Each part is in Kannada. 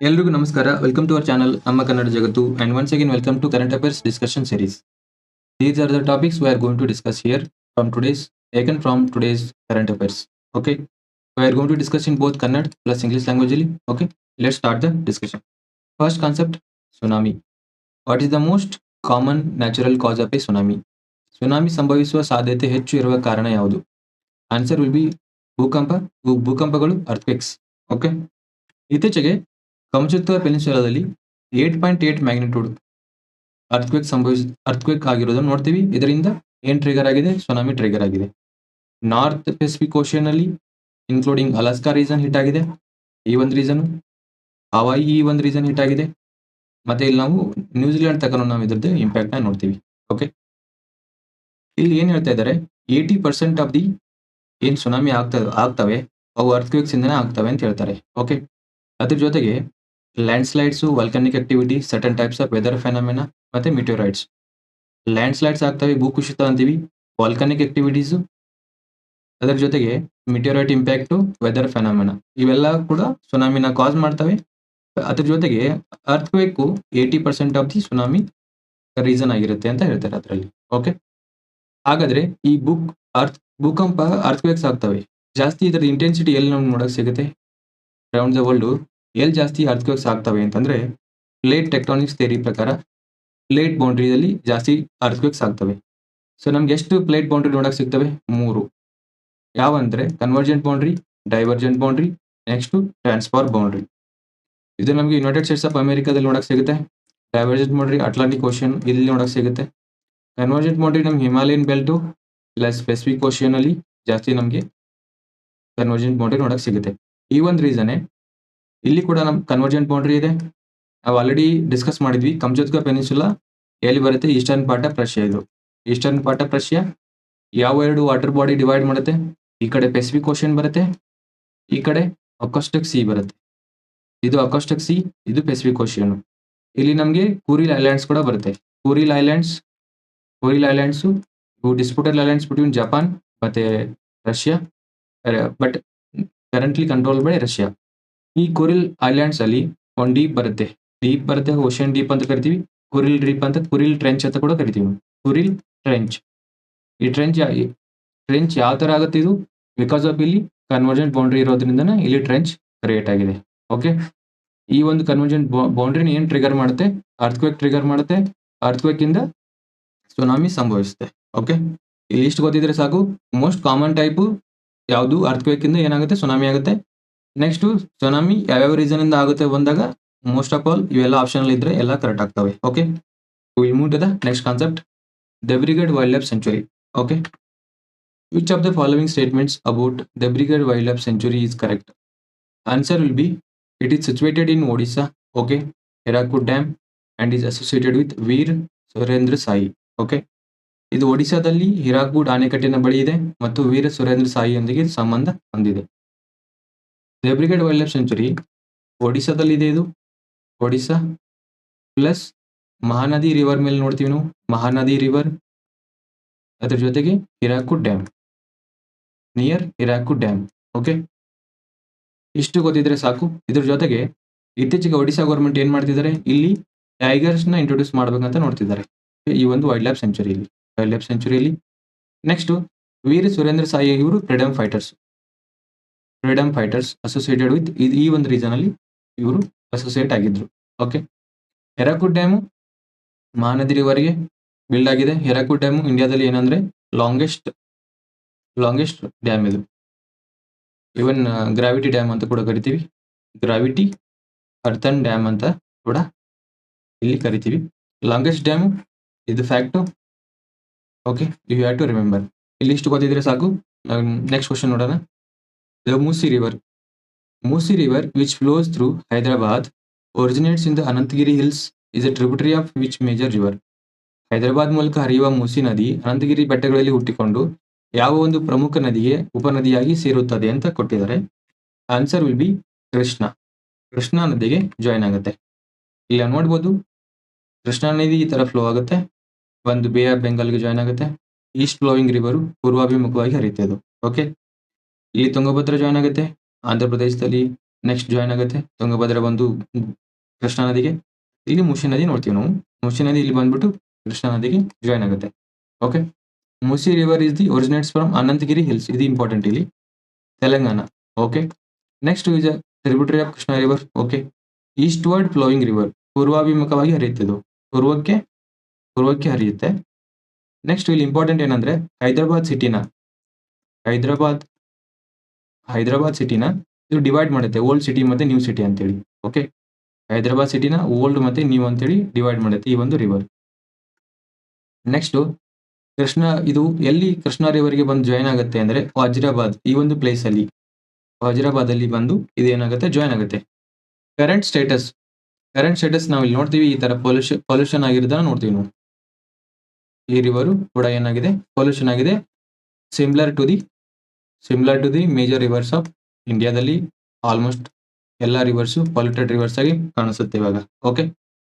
ಎಲ್ರಿಗೂ ನಮಸ್ಕಾರ. Welcome to our channel Namma Kannada Jagattu. And once again welcome to current affairs discussion series these are the topics we are going to discuss here from today's taken from today's current affairs okay we are going to discuss in both Kannada plus English ಲ್ಯಾಂಗ್ವೇಜಲ್ಲಿ okay let start the discussion first concept tsunami what is the most common natural cause of a tsunami tsunami ಸಂಭವಿಸುವ ಸಾಧ್ಯತೆ ಹೆಚ್ಚು ಇರುವ ಕಾರಣ ಯಾವುದು? ಆನ್ಸರ್ ವಿಲ್ ಬಿ ಭೂಕಂಪ ಭೂಕಂಪಗಳು ಅರ್ಥಿಕ್ಸ್ ಓಕೆ ಇತ್ತೀಚೆಗೆ Kamchatka ಪೆನಿನ್ಸುಲಾದಲ್ಲಿ eight point eight magnitude earthquake ಸಂಭವಿಸ earthquake ಆಗಿರೋದನ್ನು ನೋಡ್ತೀವಿ. ಇದರಿಂದ ಏನ್ ಟ್ರಿಗರ್ ಆಗಿದೆ? ಸುನಾಮಿ ಟ್ರಿಗರ್ ಆಗಿದೆ. ನಾರ್ತ್ ಪೆಸಿಫಿಕ್ ಓಷನ್ ಅಲ್ಲಿ ಇನ್ಕ್ಲೂಡಿಂಗ್ ಅಲಾಸ್ಕಾ ರೀಸನ್ ಹಿಟ್ ಆಗಿದೆ. ಈ ಒಂದು ರೀಸನ್ ಹವಾಯಿ ಈ ಒಂದು ರೀಸನ್ ಹಿಟ್ ಆಗಿದೆ. ಮತ್ತೆ ಇಲ್ಲಿ ನಾವು ನ್ಯೂಜಿಲೆಂಡ್ ತಕ್ಕ ನಾವು ಇದ್ರದ್ದು ಇಂಪ್ಯಾಕ್ಟ್ನ ನೋಡ್ತೀವಿ. ಓಕೆ ಇಲ್ಲಿ ಏನ್ ಹೇಳ್ತಾ ಇದ್ದಾರೆ ಏಯ್ಟಿ ಪರ್ಸೆಂಟ್ ಆಫ್ ದಿ ಏನ್ ಸುನಾಮಿ ಆಗ್ತಾ, ಆಗ್ತವೆ, ಅವು ಅರ್ಥಕ್ವೇಕ್ಸ್ ಇಂದನೇ ಆಗ್ತವೆ ಅಂತ ಹೇಳ್ತಾರೆ. ಓಕೆ ಅದ್ರ ಜೊತೆಗೆ landslides volcanic activity certain types of weather phenomena ಮತ್ತೆ ಮಿಟೋರೈಟ್ಸ್ ಲ್ಯಾಂಡ್ ಸ್ಲೈಡ್ಸ್ ಆಗ್ತವೆ ಭೂಕುಸಿತ ಅಂತೀವಿ. ವಾಲ್ಕನಿಕ್ ಆಕ್ಟಿವಿಟೀಸು ಅದರ ಜೊತೆಗೆ ಮಿಟೋರೈಟ್ ಇಂಪ್ಯಾಕ್ಟು ವೆದರ್ ಫೆನಮೆನ ಇವೆಲ್ಲ ಕೂಡ ಸುನಾಮಿನ ಕಾಸ್ ಮಾಡ್ತವೆ. ಅದ್ರ ಜೊತೆಗೆ earthquake eighty percent of the tsunami reason ಆಗಿರುತ್ತೆ ಅಂತ ಹೇಳ್ತಾರೆ ಅದರಲ್ಲಿ. ಓಕೆ ಹಾಗಾದ್ರೆ ಈ ಬುಕ್ ಅರ್ತ್ ಭೂಕಂಪ ಅರ್ಥಕ್ವೇಕ್ಸ್ ಆಗ್ತವೆ. ಜಾಸ್ತಿ ಇದರ ಇಂಟೆನ್ಸಿಟಿ ಎಲ್ಲಿ ನಮ್ಗೆ ನೋಡಕ್ ಸಿಗುತ್ತೆ? ಅರೌಂಡ್ ದ ವರ್ಲ್ಡ್ ಎಲ್ಲಿ ಜಾಸ್ತಿ ಅರ್ಥಕ್ವೇಕ್ಸ್ ಆಗ್ತವೆ ಅಂತಂದ್ರೆ ಪ್ಲೇಟ್ ಟೆಕ್ಟಾನಿಕ್ಸ್ ಥೇರಿ ಪ್ರಕಾರ ಪ್ಲೇಟ್ ಬೌಂಡ್ರಿಯಲ್ಲಿ ಜಾಸ್ತಿ ಅರ್ಥಕ್ವೇಕ್ಸ್ ಆಗ್ತವೆ. ಸೊ ನಮ್ಗೆ ಎಷ್ಟು ಪ್ಲೇಟ್ ಬೌಂಡ್ರಿ ನೋಡಕ್ ಸಿಗ್ತವೆ? ಮೂರು. ಯಾವಂದ್ರೆ convergent boundary divergent boundary next transform boundary ಇದು ನಮಗೆ ಯುನೈಟೆಡ್ ಸ್ಟೇಟ್ಸ್ ಆಫ್ ಅಮೆರಿಕಾದಲ್ಲಿ ನೋಡಕ್ ಸಿಗುತ್ತೆ. ಡೈವರ್ಜೆಂಟ್ ಬೌಂಡ್ರಿ ಅಟ್ಲಾಂಟಿಕ್ ಓಷನ್ ಇಲ್ಲಿ ನೋಡಕ್ ಸಿಗುತ್ತೆ. ಕನ್ವರ್ಜೆಂಟ್ ಬೌಂಡ್ರಿ ನಮ್ಗೆ Himalayan belt plus Pacific Ocean ಅಲ್ಲಿ ಜಾಸ್ತಿ ನಮಗೆ ಕನ್ವರ್ಜೆಂಟ್ ಬೌಂಡ್ರಿ ನೋಡಕ್ ಸಿಗುತ್ತೆ. ಈ ಒಂದು ರೀಸನೇ ಇಲ್ಲಿ ಕೂಡ ನಮ್ ಕನ್ವರ್ಜೆಂಟ್ ಬೌಂಡ್ರಿ ಇದೆ. ನಾವು ಆಲ್ರೆಡಿ ಡಿಸ್ಕಸ್ ಮಾಡಿದ್ವಿ. ಕಂಜೋತ್ಕ ಪೆನಿನ್ಸುಲಾ ಎಲ್ಲಿ ಬರುತ್ತೆ? ಈಸ್ಟರ್ನ್ ಪಾರ್ಟ್ ಆಫ್ ರಷ್ಯಾ ಇದು. ಈಸ್ಟರ್ನ್ ಪಾರ್ಟ್ ಆಫ್ ರಷ್ಯಾ ಯಾವ ಎರಡು ವಾಟರ್ ಬಾಡಿ ಡಿವೈಡ್ ಮಾಡುತ್ತೆ? ಈ ಕಡೆ ಪೆಸಿಫಿಕ್ ಓಷನ್ ಬರುತ್ತೆ. ಈ ಕಡೆ ಅಕೋಸ್ಟಿಕ್ ಸಿ ಬರುತ್ತೆ. ಇದು ಅಕೋಸ್ಟಿಕ್ ಸಿ ಇದು ಪೆಸಿಫಿಕ್ ಓಷನ್ ಇಲ್ಲಿ ನಮಗೆ ಕೂರಿಲ್ ಐಲ್ಯಾಂಡ್ಸ್ ಕೂಡ ಬರುತ್ತೆ. ಕೂರಿಲ್ ಐಲ್ಯಾಂಡ್ಸ್ ಕೂರಿಲ್ ಐಲ್ಯಾಂಡ್ಸು ಇವು ಡಿಸ್ಪ್ಯೂಟೆಡ್ ಐಲ್ಯಾಂಡ್ಸ್ ಬಿಟ್ವೀನ್ ಜಪಾನ್ ಮತ್ತೆ Russia but currently control by Russia ಈ ಕೊರಿಲ್ ಐಲ್ಯಾಂಡ್ಸ್ ಅಲ್ಲಿ ಒಂದು ಡೀಪ್ ಬರುತ್ತೆ. ಡೀಪ್ ಬರುತ್ತೆ, ಓಷನ್ ಡೀಪ್ ಅಂತ ಕರಿತೀವಿ, ಕುರಿಲ್ ಡೀಪ್ ಅಂತ, ಕುರಿಲ್ ಟ್ರೆಂಚ್ ಅಂತ ಕೂಡ ಕರಿತೀವಿ. Kuril trench. ಈ ಟ್ರೆಂಚ್ ಟ್ರೆಂಚ್ ಯಾವ ತರ ಆಗುತ್ತೆ ಇದು? ಬಿಕಾಸ್ ಆಫ್ ಇಲ್ಲಿ ಕನ್ವರ್ಜೆಂಟ್ ಬೌಂಡ್ರಿ ಇರೋದ್ರಿಂದನೇ ಇಲ್ಲಿ ಟ್ರೆಂಚ್ ಕ್ರಿಯೇಟ್ ಆಗಿದೆ. ಓಕೆ ಈ ಒಂದು ಕನ್ವರ್ಜೆಂಟ್ ಬೌಂಡ್ರಿನ ಏನು ಟ್ರಿಗರ್ ಮಾಡುತ್ತೆ? ಅರ್ಥ್ಕ್ವೇಕ್ ಟ್ರಿಗರ್ ಮಾಡುತ್ತೆ. ಅರ್ಥ್ಕ್ವೇಕ್ ಇಂದ ಸುನಾಮಿ ಸಂಭವಿಸುತ್ತೆ. ಓಕೆ ಇಲ್ಲಿ ಇಷ್ಟು ಗೊತ್ತಿದ್ರೆ ಸಾಕು. ಮೋಸ್ಟ್ ಕಾಮನ್ ಟೈಪ್ ಯಾವುದು? ಅರ್ಥ್ಕ್ವೇಕ್ ಇಂದ ಏನಾಗುತ್ತೆ? ಸುನಾಮಿ ಆಗುತ್ತೆ. ನೆಕ್ಸ್ಟ್ ಸುನಾಮಿ ಯಾವ್ಯಾವ ರೀಸನ್ ಇಂದ ಆಗುತ್ತೆ ಬಂದಾಗ ಮೋಸ್ಟ್ ಆಫ್ ಆಲ್ ಇವೆಲ್ಲ ಆಪ್ಷನ್ ಇದ್ರೆ ಎಲ್ಲ ಕರೆಕ್ಟ್ ಆಗ್ತವೆ okay will move to the next concept Debrigarh wildlife sanctuary okay which of the following statements about Debrigarh wildlife sanctuary is correct answer will be it is situated in Odisha okay Hirakud dam and is associated with Veer Surendra Sai okay ಇದು ಒಡಿಶಾದಲ್ಲಿ ಹಿರಾಕುಡ್ ಅಣೆಕಟ್ಟಿನ ಬಳಿ ಇದೆ ಮತ್ತು ವೀರ ಸುರೇಂದ್ರ ಸಾಯಿಯೊಂದಿಗೆ ಸಂಬಂಧ ಹೊಂದಿದೆ. ದೇಬ್ರಿಗೇಡ್ ವೈಲ್ಡ್ ಲೈಫ್ ಸೆಂಚುರಿ ಒಡಿಶಾದಲ್ಲಿ ಇದೆ ಇದು. ಒಡಿಶಾ ಪ್ಲಸ್ ಮಹಾನದಿ ರಿವರ್ ಮೇಲೆ ನೋಡ್ತೀವಿ ನಾವು. ಮಹಾನದಿ ರಿವರ್ ಅದ್ರ ಜೊತೆಗೆ Hirakud dam near Hirakud dam okay ಇಷ್ಟು ಗೊತ್ತಿದ್ರೆ ಸಾಕು. ಇದ್ರ ಜೊತೆಗೆ ಇತ್ತೀಚೆಗೆ ಒಡಿಶಾ ಗೌರ್ಮೆಂಟ್ ಏನ್ ಮಾಡ್ತಿದ್ದಾರೆ? ಇಲ್ಲಿ ಟೈಗರ್ಸ್ನ ಇಂಟ್ರೊಡ್ಯೂಸ್ ಮಾಡ್ಬೇಕಂತ ನೋಡ್ತಿದ್ದಾರೆ. ಈ ಒಂದು ವೈಲ್ಡ್ ಲೈಫ್ ಸೆಂಚುರಿಯಲ್ಲಿ ವೈಲ್ಡ್ ಲೈಫ್ ಸೆಂಚುರಿಯಲ್ಲಿ ನೆಕ್ಸ್ಟ್ ವೀರ ಸುರೇಂದ್ರ ಸಾಯಿ ಇವರು freedom fighters freedom fighters associated with ಈ ಒಂದು ರೀಸನ್ ಅಲ್ಲಿ ಇವರು ಅಸೋಸಿಯೇಟ್ ಆಗಿದ್ರು. ಓಕೆ ಹೆರಾಕುಡ್ ಡ್ಯಾಮು ಮಹಾನದಿವರೆಗೆ ಬಿಲ್ಡ್ ಆಗಿದೆ. ಹೆರಾಕುಡ್ ಡ್ಯಾಮು ಇಂಡಿಯಾದಲ್ಲಿ ಏನಂದ್ರೆ ಲಾಂಗೆಸ್ಟ್ ಲಾಂಗೆಸ್ಟ್ ಡ್ಯಾಮ್ ಇದು. ಇವನ್ ಗ್ರಾವಿಟಿ ಡ್ಯಾಮ್ ಅಂತ ಕೂಡ ಕರಿತೀವಿ. ಗ್ರಾವಿಟಿ ಅರ್ಥನ್ ಡ್ಯಾಮ್ ಅಂತ ಕೂಡ ಇಲ್ಲಿ ಕರಿತೀವಿ. ಲಾಂಗೆಸ್ಟ್ ಡ್ಯಾಮ್ ಇದು fact okay you have to remember ಇಲ್ಲಿ ಇಷ್ಟು ಗೊತ್ತಿದ್ರೆ ಸಾಕು. ನೆಕ್ಸ್ಟ್ ಕ್ವಶನ್ ನೋಡೋಣ. The Musi river Musi river which flows through Hyderabad, originates in the Anantagiri Hills, is a tributary of which major river. Hyderabad ಮೂಲಕ ಹರಿಯುವ ಮೂಸಿ ನದಿ ಅನಂತಗಿರಿ ಬೆಟ್ಟಗಳಲ್ಲಿ ಹುಟ್ಟಿಕೊಂಡು ಯಾವ ಒಂದು ಪ್ರಮುಖ ನದಿಗೆ ಉಪನದಿಯಾಗಿ ಸೇರುತ್ತದೆ ಅಂತ ಕೊಟ್ಟಿದ್ದಾರೆ. Answer will be Krishna Krishna ನದಿಗೆ ಜಾಯಿನ್ ಆಗುತ್ತೆ. ಇಲ್ಲ ನೋಡ್ಬೋದು. ಕೃಷ್ಣಾ ನದಿ ಈ ತರ ಫ್ಲೋ ಆಗುತ್ತೆ. ಒಂದು ಬೇ ಆಫ್ ಬೆಂಗಾಲ್ಗೆ ಜಾಯಿನ್ ಆಗುತ್ತೆ. ಈಸ್ಟ್ ಫ್ಲೋವಿಂಗ್ ರಿವರು ಪೂರ್ವಾಭಿಮುಖವಾಗಿ ಹರಿಯುತ್ತೆ ಅದು ಓಕೆ ಇಲ್ಲಿ ತುಂಗಭದ್ರಾ ಜಾಯಿನ್ ಆಗುತ್ತೆ. ಆಂಧ್ರ ಪ್ರದೇಶದಲ್ಲಿ ನೆಕ್ಸ್ಟ್ ಜಾಯಿನ್ ಆಗುತ್ತೆ. ತುಂಗಭದ್ರಾ ಬಂದು ಕೃಷ್ಣಾ ನದಿಗೆ. ಇಲ್ಲಿ ಮುಸಿ ನದಿ ನೋಡ್ತೀವಿ ನಾವು. ಮುಸಿ ನದಿ ಇಲ್ಲಿ ಬಂದ್ಬಿಟ್ಟು ಕೃಷ್ಣಾ ನದಿಗೆ ಜಾಯಿನ್ ಆಗುತ್ತೆ. Okay Musi river is the originates from Ananthagiri hills ಇದು ಇಂಪಾರ್ಟೆಂಟ್ ಇಲ್ಲಿ. Telangana. Okay next is tributary of Krishna river okay eastward flowing river ಪೂರ್ವಾಭಿಮುಖವಾಗಿ ಹರಿಯುತ್ತೆ ಇದು ಪೂರ್ವಕ್ಕೆ ಪೂರ್ವಕ್ಕೆ ಹರಿಯುತ್ತೆ. ನೆಕ್ಸ್ಟ್ ಇಲ್ಲಿ ಇಂಪಾರ್ಟೆಂಟ್ ಏನಂದ್ರೆ ಹೈದರಾಬಾದ್ ಸಿಟಿನ ಹೈದರಾಬಾದ್ ಹೈದರಾಬಾದ್ ಸಿಟಿನ ಇದು ಡಿವೈಡ್ ಮಾಡುತ್ತೆ. ಓಲ್ಡ್ ಸಿಟಿ ಮತ್ತೆ ನ್ಯೂ ಸಿಟಿ ಅಂತೇಳಿ. ಓಕೆ ಹೈದರಾಬಾದ್ ಸಿಟಿನ ಓಲ್ಡ್ ಮತ್ತೆ ನ್ಯೂ ಅಂತೇಳಿ ಡಿವೈಡ್ ಮಾಡುತ್ತೆ ಈ ಒಂದು ರಿವರ್ ನೆಕ್ಸ್ಟ್ ಕೃಷ್ಣ, ಇದು ಎಲ್ಲಿ ಕೃಷ್ಣ ರಿವರ್ಗೆ ಬಂದು ಜಾಯಿನ್ ಆಗುತ್ತೆ ಅಂದ್ರೆ ವಜ್ರಾಬಾದ್ ಈ ಒಂದು ಪ್ಲೇಸ್ ಅಲ್ಲಿ. ವಜ್ರಾಬಾದ್ ಅಲ್ಲಿ ಬಂದು ಇದೇನಾಗುತ್ತೆ? ಜಾಯಿನ್ ಆಗುತ್ತೆ. ಕರೆಂಟ್ ಸ್ಟೇಟಸ್ ಕರೆಂಟ್ ಸ್ಟೇಟಸ್ ನಾವು ಇಲ್ಲಿ ನೋಡ್ತೀವಿ. ಈ ತರ ಪೊಲ್ಯೂಷನ್ ಪೊಲ್ಯೂಷನ್ ಆಗಿರೋದನ್ನ ನೋಡ್ತೀವಿ ನಾವು. ಈ ರಿವರು ಕೂಡ ಏನಾಗಿದೆ? ಪೊಲ್ಯೂಷನ್ ಆಗಿದೆ. Similar to the similar to the major rivers of ಇಂಡಿಯಾದಲ್ಲಿ ಆಲ್ಮೋಸ್ಟ್ ಎಲ್ಲ ರಿವರ್ಸು ಪೊಲ್ಯೂಟೆಡ್ ರಿವರ್ಸ್ ಆಗಿ ಕಾಣಿಸುತ್ತೆ ಇವಾಗ. ಓಕೆ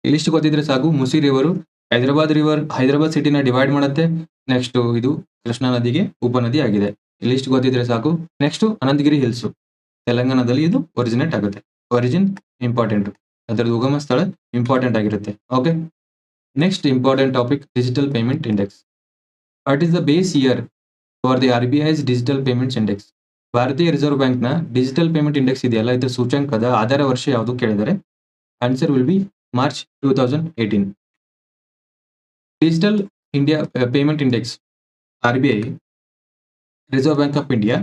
ಇಲ್ಲಿಷ್ಟು ಗೊತ್ತಿದ್ರೆ ಸಾಕು. ಮುಸಿ ರಿವರು ಹೈದರಾಬಾದ್ ರಿವರ್ ಹೈದರಾಬಾದ್ ಸಿಟಿನ ಡಿವೈಡ್ ಮಾಡುತ್ತೆ. ನೆಕ್ಸ್ಟ್ ಇದು ಕೃಷ್ಣಾ ನದಿಗೆ ಉಪನದಿ ಆಗಿದೆ. ಇಲ್ಲಿಷ್ಟು ಗೊತ್ತಿದ್ರೆ ಸಾಕು. ನೆಕ್ಸ್ಟ್ ಅನಂತಗಿರಿ ಹಿಲ್ಸ್ ತೆಲಂಗಾಣದಲ್ಲಿ ಇದು ಒರಿಜಿನೇಟ್ ಆಗುತ್ತೆ. ಒರಿಜಿನ್ ಇಂಪಾರ್ಟೆಂಟ್ ಅದರದ್ದು ಉಗಮ ಸ್ಥಳ ಇಂಪಾರ್ಟೆಂಟ್ ಆಗಿರುತ್ತೆ. Okay next important topic digital payment index what is the base year for the R B I's digital payments index ಭಾರತೀಯ ರಿಸರ್ವ್ ಬ್ಯಾಂಕ್ನ ಡಿಜಿಟಲ್ ಪೇಮೆಂಟ್ ಇಂಡೆಕ್ಸ್ ಇದೆಯಲ್ಲ? ಇದರ ಸೂಚ್ಯಂಕದ ಆಧಾರ ವರ್ಷ ಯಾವುದು ಕೇಳಿದರೆ? Answer will be March two thousand eighteen digital India payment index R B I reserve bank of India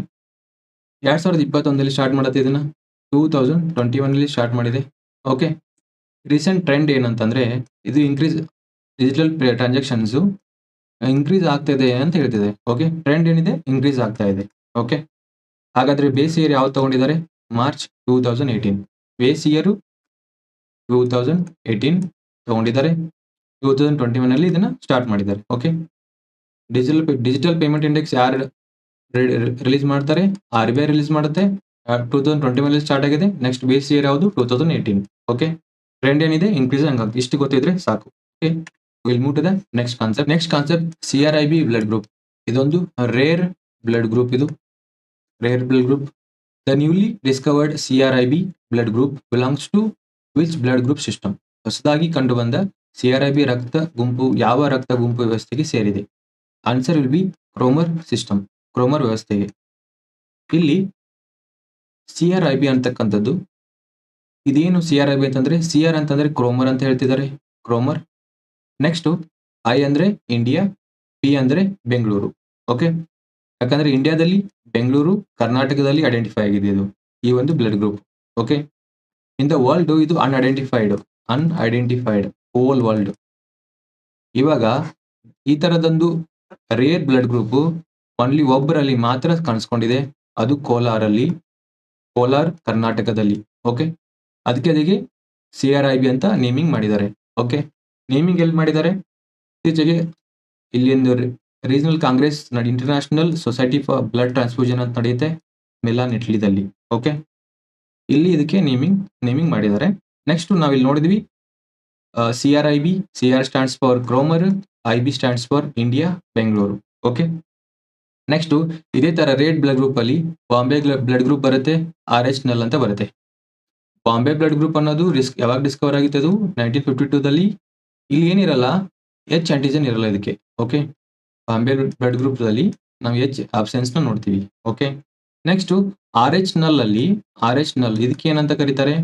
ಎರಡ್ ಸಾವಿರದ ಇಪ್ಪತ್ತೊಂದರಲ್ಲಿ ಸ್ಟಾರ್ಟ್ ಮಾಡುತ್ತೆ ಇದನ್ನ? ಟೂ ತೌಸಂಡ್ ಟ್ವೆಂಟಿ ಒನ್ನಲ್ಲಿ ಸ್ಟಾರ್ಟ್ ಮಾಡಿದೆ. ಓಕೆ ರೀಸೆಂಟ್ ಟ್ರೆಂಡ್ ಏನಂತಂದ್ರೆ, ಇದು ಇನ್ಕ್ರೀಸ್ ಡಿಜಿಟಲ್ ಟ್ರಾನ್ಸಾಕ್ಷನ್ಸ್ ಇನ್ಕ್ರೀಸ್ ಆಗ್ತಾ ಇದೆ ಅಂತ ಹೇಳ್ತಿದೆ. ಓಕೆ ಟ್ರೆಂಡ್ ಏನಿದೆ? ಇನ್ಕ್ರೀಸ್ ಆಗ್ತಾ ಇದೆ. ಓಕೆ ಹಾಗಾದ್ರೆ ಬೇಸ್ ಇಯರ್ ಯಾವ್ದು ತಗೊಂಡಿದ್ದಾರೆ? March two thousand eighteen base year two thousand eighteen ತಗೊಂಡಿದ್ದಾರೆ. ಟೂ ತೌಸಂಡ್ ಟ್ವೆಂಟಿ ಒನ್ ಅಲ್ಲಿ ಇದನ್ನ ಸ್ಟಾರ್ಟ್ ಮಾಡಿದ್ದಾರೆ. Okay digital digital payment index ಯಾರು ರಿಲೀಸ್ ಮಾಡ್ತಾರೆ ಆರ್ ಬಿ ಐ ರಿಲೀಸ್ ಮಾಡುತ್ತೆ. Two thousand twenty one start ಆಗಿದೆ. ನೆಕ್ಸ್ಟ್ ಬೇಸ್ ಇಯರ್ ಯಾವುದು? Two thousand eighteen okay trend ಏನಿದೆ? ಇನ್ಕ್ರೀಸ್ ಹಂಗಾಗಿ ಇಷ್ಟು ಗೊತ್ತಿದ್ರೆ ಸಾಕು. Okay will move to the next concept next concept C R I B blood group ಇದೊಂದು ರೇರ್ ಬ್ಲಡ್ ಗ್ರೂಪ್ ಇದು. Rare blood group the newly discovered C R I B blood group belongs to which blood group system ಹೊಸದಾಗಿ ಕಂಡುಬಂದ ಸಿ ಆರ್ ಐ ಬಿ ರಕ್ತ ಗುಂಪು, ಯಾವ ರಕ್ತ ಗುಂಪು ವ್ಯವಸ್ಥೆಗೆ ಸೇರಿದೆ? Answer will be Cromer system Cromer ವ್ಯವಸ್ಥೆಗೆ. ಇಲ್ಲಿ ಸಿ ಆರ್ ಐ ಬಿ ಅಂತಕ್ಕಂಥದ್ದು. ಇದೇನು ಸಿ ಆರ್ ಐ ಬಿ ಅಂತಂದ್ರೆ ಸಿ ಆರ್ ಅಂತಂದ್ರೆ ಕ್ರೋಮರ್ ಅಂತ ಹೇಳ್ತಿದ್ದಾರೆ. ಕ್ರೋಮರ್ ನೆಕ್ಸ್ಟ್ ಐ ಅಂದ್ರೆ ಇಂಡಿಯಾ ಪಿ ಅಂದ್ರೆ ಬೆಂಗಳೂರು ಓಕೆ ಯಾಕಂದ್ರೆ ಇಂಡಿಯಾದಲ್ಲಿ ಬೆಂಗಳೂರು ಕರ್ನಾಟಕದಲ್ಲಿ ಐಡೆಂಟಿಫೈ ಆಗಿದೆ ಇದು, ಈ ಒಂದು blood group okay in the world ಇದು ಅನ್ಐಡೆಂಟಿಫೈಡ್ ಅನ್ಐಡೆಂಟಿಫೈಡ್ ಹೋಲ್ ವರ್ಲ್ಡ್ ಇವಾಗ, ಈ ತರದೊಂದು ರೇರ್ ಬ್ಲಡ್ ಗ್ರೂಪ್ ಓನ್ಲಿ ಒಬ್ಬರಲ್ಲಿ ಮಾತ್ರ ಕಾಣಿಸ್ಕೊಂಡಿದೆ, ಅದು ಕೋಲಾರಲ್ಲಿ, ಕೋಲಾರ್, ಕರ್ನಾಟಕದಲ್ಲಿ. ಓಕೆ ಅದಕ್ಕೆ ಅದಕ್ಕೆ ಸಿ ಆರ್ ಐ ಬಿ ಅಂತ ನೇಮಿಂಗ್ ಮಾಡಿದ್ದಾರೆ. ಓಕೆ ನೇಮಿಂಗ್ ಎಲ್ಲಿ ಮಾಡಿದ್ದಾರೆ? ಇತ್ತೀಚೆಗೆ ಇಲ್ಲಿ ಒಂದು regional congress international society for blood transfusion ಅಂತ ನಡೆಯುತ್ತೆ, ಮಿಲಾನ್ ಇಟ್ಲಿದಲ್ಲಿ ಓಕೆ ಇಲ್ಲಿ ಇದಕ್ಕೆ ನೇಮಿಂಗ್ ನೇಮಿಂಗ್ ಮಾಡಿದ್ದಾರೆ. ನೆಕ್ಸ್ಟ್ ನಾವಿಲ್ಲಿ ನೋಡಿದ್ವಿ C R I B C R stands for Cromer I B stands for India Bengaluru okay next ಇದೇ ತರ ರೇಡ್ ಬ್ಲಡ್ ಗ್ರೂಪ್ ಅಲ್ಲಿ ಬಾಂಬೆ ಬ್ಲಡ್ ಗ್ರೂಪ್ ಬರುತ್ತೆ ಆರ್ ಎಚ್ ನಲ್ ಅಂತ ಬರುತ್ತೆ. ಬಾಂಬೆ ಬ್ಲಡ್ ಗ್ರೂಪ್ ಅನ್ನೋದು ರಿಸ್ಕ್ ಯಾವಾಗ ಡಿಸ್ಕವರ್ ಆಗಿತ್ತು ಅದು? ನೈನ್ಟೀನ್ ಫಿಫ್ಟಿ ಟೂದಲ್ಲಿ ಇಲ್ಲಿ ಏನಿರಲ್ಲ ಎಚ್ ಆಂಟಿಜನ್ ಇರಲ್ಲ ಇದಕ್ಕೆ ಓಕೆ ಬಾಂಬೆ ಬ್ಲಡ್ ಗ್ರೂಪ್ದಲ್ಲಿ ನಾವು ಎಚ್ ಆಬ್ಸೆನ್ಸ್ ನೋಡ್ತೀವಿ okay next R H null ಅಲ್ಲಿ ಆರ್ ಎಚ್ ನಲ್ ಇದಕ್ಕೆ ಏನಂತ ಕರೀತಾರೆ?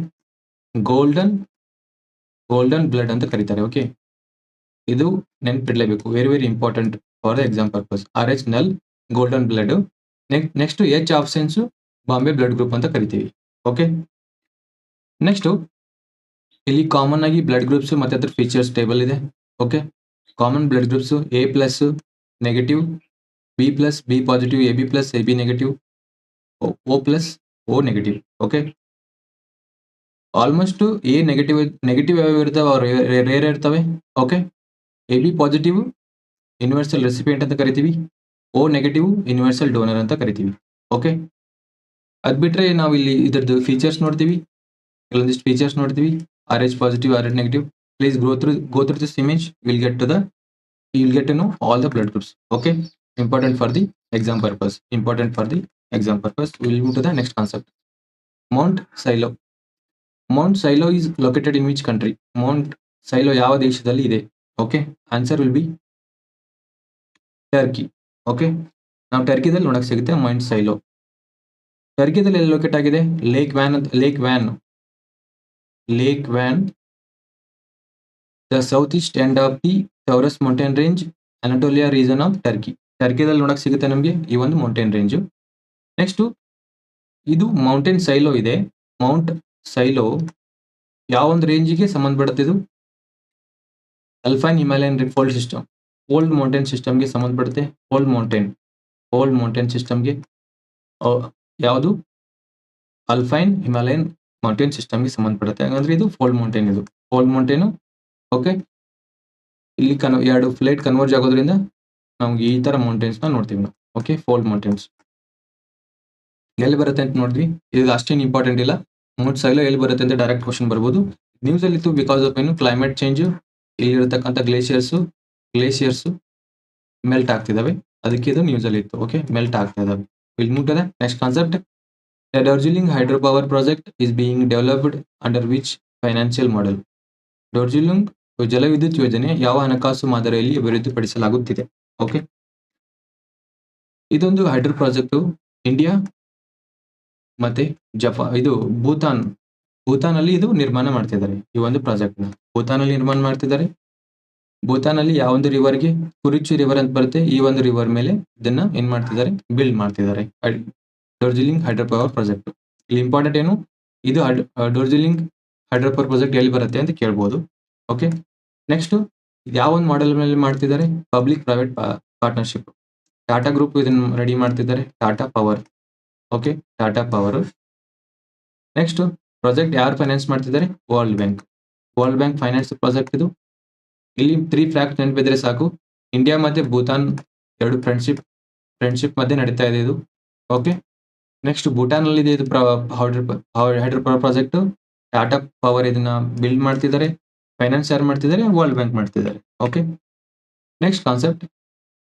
ಗೋಲ್ಡನ್ ಗೋಲ್ಡನ್ ಬ್ಲಡ್ ಅಂತ ಕರೀತಾರೆ ಓಕೆ ಇದು ನೆನ್ಪಿಡ್ಲೇಬೇಕು very very important for the exam purpose R H null golden blood next H options Bombay blood group ಅಂತ ಕರಿತೀವಿ ಓಕೆ ನೆಕ್ಸ್ಟ್ ಇಲ್ಲಿ ಕಾಮನ್ ಆಗಿ ಬ್ಲಡ್ ಗ್ರೂಪ್ಸ್ ಮತ್ತೆ ಅದ್ರ ಫೀಚರ್ಸ್ ಟೇಬಲ್ ಇದೆ. Okay common blood groups A plus negative B plus B positive A B plus A B negative O plus O negative okay almost A negative negative ಯಾವ್ಯಾವ ಇರ್ತವೆ ರೇರ್ ಇರ್ತವೆ. Okay A B positive universal recipient ಅಂತ ಕರಿತೀವಿ. ಓ ನೆಗೆಟಿವ್ ಯೂನಿವರ್ಸಲ್ ಡೋನರ್ ಅಂತ ಕರಿತೀವಿ. ಓಕೆ ಅದ್ಬಿಟ್ರೆ ನಾವು ಇಲ್ಲಿ ಇದ್ರದ್ದು ಫೀಚರ್ಸ್ ನೋಡ್ತೀವಿ. ಕೆಲವೊಂದಿಷ್ಟು ಫೀಚರ್ಸ್ ನೋಡ್ತೀವಿ. R H positive R H negative please go through go through this image will get to the will get to know all the blood groups okay important for the exam purpose important for the exam purpose will move to the next concept mount silo mount silo is located in which country mount silo ಯಾವ ದೇಶದಲ್ಲಿ ಇದೆ okay answer will be Turkey okay ನಾವು ಟರ್ಕಿದಲ್ಲಿ ನೋಡಕ್ ಸಿಗುತ್ತೆ ಮೌಂಟ್ ಸೈಲೋ ಟರ್ಕಿದಲ್ಲಿ ಎಲ್ಲಿ ಲೊಕೇಟ್ ಆಗಿದೆ ಲೇಕ್ ವ್ಯಾನ್ ಅಂತ lake van Lake Van the south end of the the Taurus mountain range region of Turkey ಟರ್ಕಿದಲ್ಲಿ ನೋಡಕ್ ಸಿಗುತ್ತೆ ನಮಗೆ ಈ ಒಂದು ಮೌಂಟೇನ್ ರೇಂಜು ನೆಕ್ಸ್ಟು ಇದು ಮೌಂಟೇನ್ ಸೈಲೋ ಇದೆ. ಮೌಂಟ್ ಸೈಲೋ ಯಾವ ಒಂದು ರೇಂಜಿಗೆ ಸಂಬಂಧಪಡುತ್ತೆ ಇದು? Alpine Himalayan fold system old mountain ಸಿಸ್ಟಮ್ಗೆ ಸಂಬಂಧಪಡುತ್ತೆ. ಓಲ್ಡ್ ಮೌಂಟೇನ್ ಓಲ್ಡ್ ಮೌಂಟೇನ್ ಸಿಸ್ಟಮ್ಗೆ ಯಾವುದು? ಅಲ್ಫೈನ್ ಹಿಮಾಲಯನ್ ಮೌಂಟೇನ್ ಸಿಸ್ಟಮ್ಗೆ ಸಂಬಂಧಪಡುತ್ತೆ. ಹಾಗಂದ್ರೆ ಇದು ಫೋಲ್ಡ್ ಮೌಂಟೇನ್ ಇದು. ಫೋಲ್ಡ್ ಮೌಂಟೇನು ಓಕೆ ಇಲ್ಲಿ ಕನ್ ಎರಡು ಫ್ಲೈಟ್ ಕನ್ವರ್ಜ್ ಆಗೋದ್ರಿಂದ ನಮ್ಗೆ ಈ ತರ ಮೌಂಟೇನ್ಸ್ನ ನೋಡ್ತೀವಿ ನಾವು ಓಕೆ ಫೋಲ್ಡ್ ಮೌಂಟೇನ್ಸ್ ಎಲ್ಲಿ ಬರುತ್ತೆ ಅಂತ ನೋಡಿದ್ವಿ? ಇದು ಅಷ್ಟೇನು ಇಂಪಾರ್ಟೆಂಟ್ ಇಲ್ಲ. ಮೂರ್ ಸೈಲೋ ಎಲ್ಲಿ ಬರುತ್ತೆ ಅಂತ ಡೈರೆಕ್ಟ್ ಕ್ವಶನ್ ಬರ್ಬೋದು. ನ್ಯೂಸ್ ಅಲ್ಲಿ ಇತ್ತು ಬಿಕಾಸ್ ಆಫ್ ಏನು? ಕ್ಲೈಮೇಟ್ ಚೇಂಜ್ ಇಲ್ಲಿರತಕ್ಕಂಥ ಗ್ಲೇಷಿಯರ್ಸ್ ಗ್ಲೇಷಿಯರ್ಸು ಮೆಲ್ಟ್ ಆಗ್ತಿದಾವೆ. ಅದಕ್ಕೆ ಇದು ನ್ಯೂಸ್ ಅಲ್ಲಿ ಇತ್ತು ಓಕೆ ಮೆಲ್ಟ್ ಆಗ್ತಾ ಇದಾವೆ. ಇಲ್ಲಿ ಮುಟ್ಟದೆ next concept the Darjeeling hydro power project is developed under which financial model Darjeeling ಜಲವಿದ್ಯುತ್ ಯೋಜನೆ ಯಾವ ಹಣಕಾಸು ಮಾದರಿಯಲ್ಲಿ ಅಭಿವೃದ್ಧಿಪಡಿಸಲಾಗುತ್ತಿದೆ? ಓಕೆ ಇದೊಂದು ಹೈಡ್ರೋ ಪ್ರಾಜೆಕ್ಟ್ ಇಂಡಿಯಾ ಮತ್ತೆ ಜಪಾ ಇದು ಭೂತಾನ್. ಭೂತಾನ್ ಅಲ್ಲಿ ಇದು ನಿರ್ಮಾಣ ಮಾಡ್ತಿದ್ದಾರೆ ಈ ಒಂದು ಪ್ರಾಜೆಕ್ಟ್ ಭೂತಾನಲ್ಲಿ ನಿರ್ಮಾಣ ಮಾಡ್ತಿದ್ದಾರೆ. ಭೂತಾನ್ ಅಲ್ಲಿ ಯಾವ ಒಂದು ರಿವರ್ಗೆ ಕುರಿಚು ರಿವರ್ ಅಂತ ಬರುತ್ತೆ, ಈ ಒಂದು ರಿವರ್ ಮೇಲೆ ಇದನ್ನ ಏನ್ ಮಾಡ್ತಿದ್ದಾರೆ? ಬಿಲ್ಡ್ ಮಾಡ್ತಿದ್ದಾರೆ. ಡಾರ್ಜಿಲಿಂಗ್ ಹೈಡ್ರೋ ಪವರ್ ಪ್ರಾಜೆಕ್ಟ್ ಇಲ್ಲಿ ಇಂಪಾರ್ಟೆಂಟ್ ಏನು? ಇದು ಡೋರ್ಜಿಲಿಂಗ್ ಹೈಡ್ರೋ ಪವರ್ ಪ್ರಾಜೆಕ್ಟ್ ಎಲ್ಲಿ ಬರುತ್ತೆ ಅಂತ ಕೇಳ್ಬೋದು. ಓಕೆ ನೆಕ್ಸ್ಟ್ ಯಾವ ಒಂದು ಮಾಡೆಲ್ ಮೇಲೆ ಮಾಡ್ತಿದ್ದಾರೆ? Public private partnership Tata group ಇದನ್ನು ರೆಡಿ ಮಾಡ್ತಿದ್ದಾರೆ. Tata power okay Tata power next project ಯಾರು ಫೈನಾನ್ಸ್ ಮಾಡ್ತಿದ್ದಾರೆ? World bank world bank finance project ಇದು. ಇಲ್ಲಿ ತ್ರೀ ಫ್ಯಾಕ್ಟ್ ನೆನಪಿದ್ರೆ ಸಾಕು. ಇಂಡಿಯಾ ಮತ್ತೆ ಭೂತಾನ್ ಎರಡು ಫ್ರೆಂಡ್ಶಿಪ್ ಫ್ರೆಂಡ್ಶಿಪ್ ಮಧ್ಯೆ ನಡೀತಾ ಇದೆ ಇದು. ಓಕೆ ನೆಕ್ಸ್ಟ್ ಭೂಟಾನ್ ಅಲ್ಲಿ ಇದು hydro power project Tata power ಇದನ್ನ ಬಿಲ್ಡ್ ಮಾಡ್ತಿದ್ದಾರೆ ಫೈನಾನ್ಸ್ ಯಾರು ಮಾಡ್ತಿದ್ದಾರೆ? ವರ್ಲ್ಡ್ ಬ್ಯಾಂಕ್ ಮಾಡ್ತಿದ್ದಾರೆ. Okay next concept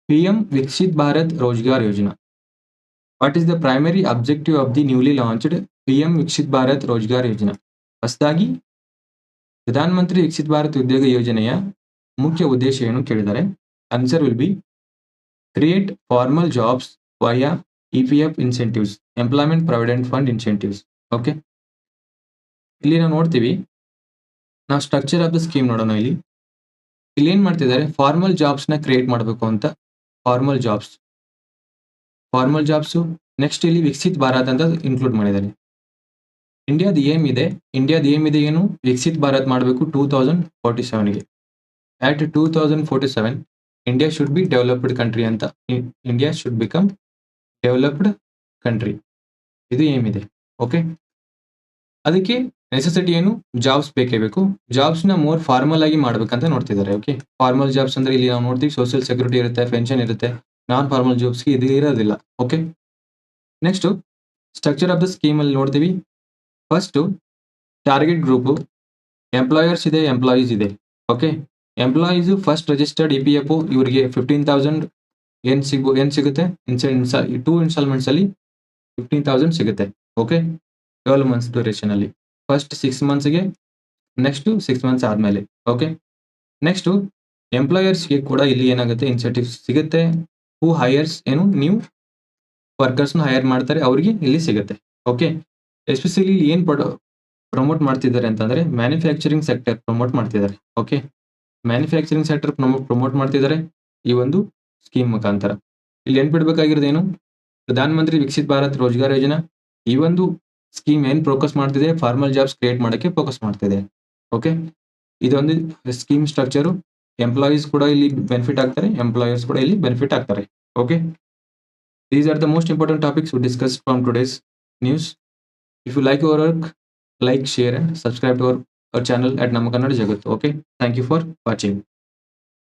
P M Viksit Bharat Rozgar Yojana what is the primary objective of the newly launched P M Viksit Bharat Rozgar Yojana ಹೊಸದಾಗಿ ಪ್ರಧಾನ ಮಂತ್ರಿ ವಿಕಸಿತ್ ಭಾರತ್ ಉದ್ಯೋಗ ಯೋಜನೆಯ ಮುಖ್ಯ ಉದ್ದೇಶ ಏನು ಕೇಳಿದ್ದಾರೆ? Answer will be create formal jobs via E incentives F incentives employment provident fund incentives okay ಇಲ್ಲಿ ನಾವು ನೋಡ್ತೀವಿ, ನಾವು ಸ್ಟ್ರಕ್ಚರ್ ಆಫ್ ದ ಸ್ಕೀಮ್ ನೋಡೋಣ ಇಲ್ಲಿ. ಇಲ್ಲಿ ಏನ್ ಮಾಡ್ತಿದ್ದಾರೆ? ಫಾರ್ಮಲ್ ಜಾಬ್ಸ್ನ ಕ್ರಿಯೇಟ್ ಮಾಡಬೇಕು ಅಂತ formal jobs formal jobs next ಇಲ್ಲಿ ವಿಕಸಿತ್ ಭಾರತ್ ಅಂತ ಇನ್ಕ್ಲೂಡ್ ಮಾಡಿದ್ದಾರೆ. ಇಂಡಿಯಾದ ಏಮ್ ಇದೆ. ಇಂಡಿಯಾದ ಏಮ್ ಇದೆ ಏನು? ವಿಕಸಿತ್ ಭಾರತ್ ಮಾಡಬೇಕು two thousand forty ಸೆವೆನ್ಗೆ at two thousand forty seven India should be developed country ಅಂತ India should become developed country ಇದು ಏಮಿದೆ ಓಕೆ ಅದಕ್ಕೆ ನೆಸೆಸಿಟಿ ಏನು? ಜಾಬ್ಸ್ ಬೇಕೇ ಬೇಕು. ಜಾಬ್ಸ್ನ ಮೋರ್ ಫಾರ್ಮಲ್ ಆಗಿ ಮಾಡ್ಬೇಕಂತ ನೋಡ್ತಿದ್ದಾರೆ ಓಕೆ ಫಾರ್ಮಲ್ ಜಾಬ್ಸ್ ಅಂದ್ರೆ ಇಲ್ಲಿ ನಾವು ನೋಡ್ತೀವಿ ಸೋಷಿಯಲ್ ಸೆಕ್ಯೂರಿಟಿ ಇರುತ್ತೆ ಪೆನ್ಷನ್ ಇರುತ್ತೆ. ನಾನ್ ಫಾರ್ಮಲ್ ಜಾಬ್ಸ್ಗೆ ಇದು ಇರೋದಿಲ್ಲ okay next structure of the scheme ಅಲ್ಲಿ ನೋಡ್ತೀವಿ. ಫಸ್ಟ್ ಟಾರ್ಗೆಟ್ ಗ್ರೂಪ್ ಎಂಪ್ಲಾಯರ್ಸ್ ಇದೆ ಎಂಪ್ಲಾಯೀಸ್ ಇದೆ okay employees first registered E P F ಇವರಿಗೆ ಫಿಫ್ಟೀನ್ ತೌಸಂಡ್ ಏನ್ ಸಿಗು ಏನ್ ಸಿಗುತ್ತೆ? ಟೂ ಇನ್ಸ್ಟಾಲ್ಮೆಂಟ್ಸ್ ಅಲ್ಲಿ ಫಿಫ್ಟೀನ್ ತೌಸಂಡ್ ಸಿಗುತ್ತೆ. ಓಕೆ ಟ್ವೆಲ್ ಮಂತ್ಸ್ ಡ್ಯೂರೇಷನ್ ಅಲ್ಲಿ. ಫಸ್ಟ್ ಸಿಕ್ಸ್ ಮಂತ್ಸ್ಗೆ ನೆಕ್ಸ್ಟ್ ಸಿಕ್ಸ್ ಮಂತ್ಸ್ ಆದ್ಮೇಲೆ. ಓಕೆ ನೆಕ್ಸ್ಟ್ ಎಂಪ್ಲಾಯರ್ಸ್ಗೆ ಕೂಡ ಇಲ್ಲಿ ಏನಾಗುತ್ತೆ? ಇನ್ಸೆಂಟಿವ್ ಸಿಗುತ್ತೆ. ಹೂ ಹೈಯರ್ಸ್ ಏನು? ನೀವು ವರ್ಕರ್ಸ್ನ ಹೈಯರ್ ಮಾಡ್ತಾರೆ. ಅವರಿಗೆ ಇಲ್ಲಿ ಸಿಗುತ್ತೆ. ಓಕೆ ಎಸ್ಪೆಷಲಿ ಏನ್ ಪ್ರಮೋಟ್ ಮಾಡ್ತಿದ್ದಾರೆ ಅಂತಂದ್ರೆ ಮ್ಯಾನುಫ್ಯಾಕ್ಚರಿಂಗ್ ಸೆಕ್ಟರ್ ಪ್ರಮೋಟ್ ಮಾಡ್ತಿದ್ದಾರೆ. ಓಕೆ ಮ್ಯಾನುಫ್ಯಾಕ್ಚರಿಂಗ್ ಸೆಕ್ಟರ್ ಪ್ರಮೋಟ್ ಮಾಡ್ತಿದ್ದಾರೆ. ಈ ಒಂದು ಸ್ಕೀಮ್ ಮುಖಾಂತರ. ಇಲ್ಲಿ ಏನು ಪ್ರಧಾನ ಮಂತ್ರಿ ವಿಕಸಿತ್ ಭಾರತ್ ರೋಜ್ಗಾರ್ ಯೋಜನಾ? ಈ ಒಂದು ಸ್ಕೀಮ್ ಏನ್ ಫೋಕಸ್ ಮಾಡ್ತಿದೆ? ಫಾರ್ಮಲ್ ಜಾಬ್ಸ್ ಕ್ರಿಯೇಟ್ ಮಾಡಕ್ಕೆ ಫೋಕಸ್ ಮಾಡ್ತಿದೆ. ಓಕೆ ಇದೊಂದು ಸ್ಕೀಮ್ ಸ್ಟ್ರಕ್ಚರು ಎಂಪ್ಲಾಯೀಸ್ ಕೂಡ ಇಲ್ಲಿ ಬೆನಿಫಿಟ್ ಆಗ್ತಾರೆ. ಎಂಪ್ಲಾಯರ್ಸ್ ಕೂಡ ಇಲ್ಲಿ ಬೆನಿಫಿಟ್ ಆಗ್ತಾರೆ. Okay these are the most important topics discuss from today's news if you like your work like share and subscribe to our channel at Namma Kannada Jagattu okay thank you for watching